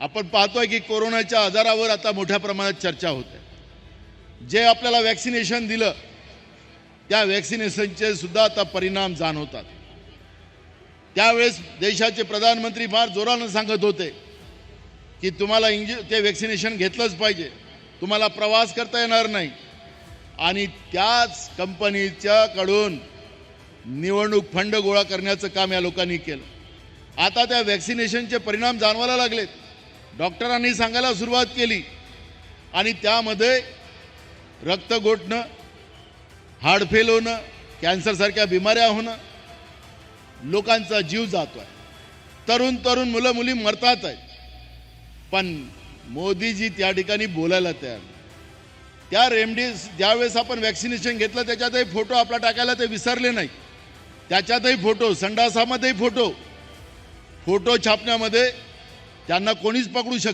आपण पाहतोय की कोरोनाच्या आजारावर आता मोठ्या प्रमाणात चर्चा होते जे आपल्याला वॅक्सिनेशन दिलं त्या वॅक्सिनेशनचे सुद्धा आता परिणाम जाणवतात. त्यावेळेस देशाचे प्रधानमंत्री फार जोरानं सांगत होते की तुम्हाला इंज ते वॅक्सिनेशन घेतलंच पाहिजे. तुम्हाला प्रवास करता येणार नाही. आणि त्याच कंपनीच्याकडून निवडणूक फंड गोळा करण्याचं काम या लोकांनी केलं. आता त्या वॅक्सिनेशनचे परिणाम जाणवायला लागलेत. डॉक्टरांनी सांगायला सुरुवात केली. आणि त्यामध्ये रक्त गोठणं हार्टफेल होणं कॅन्सरसारख्या बिमाऱ्या होणं लोकांचा जीव जातो आहे. तरुण तरुण मुलं मुली मरतात आहेत. पण मोदीजी त्या ठिकाणी बोलायला तयार त्या रेमडीज ज्यावेळेस आपण वॅक्सिनेशन घेतलं त्याच्यातही फोटो आपला टाकायला ते विसरले नाही. त्याच्यातही फोटो संडासामध्येही फोटो फोटो छापण्यामध्ये त्यांना कोणीच पकडू शक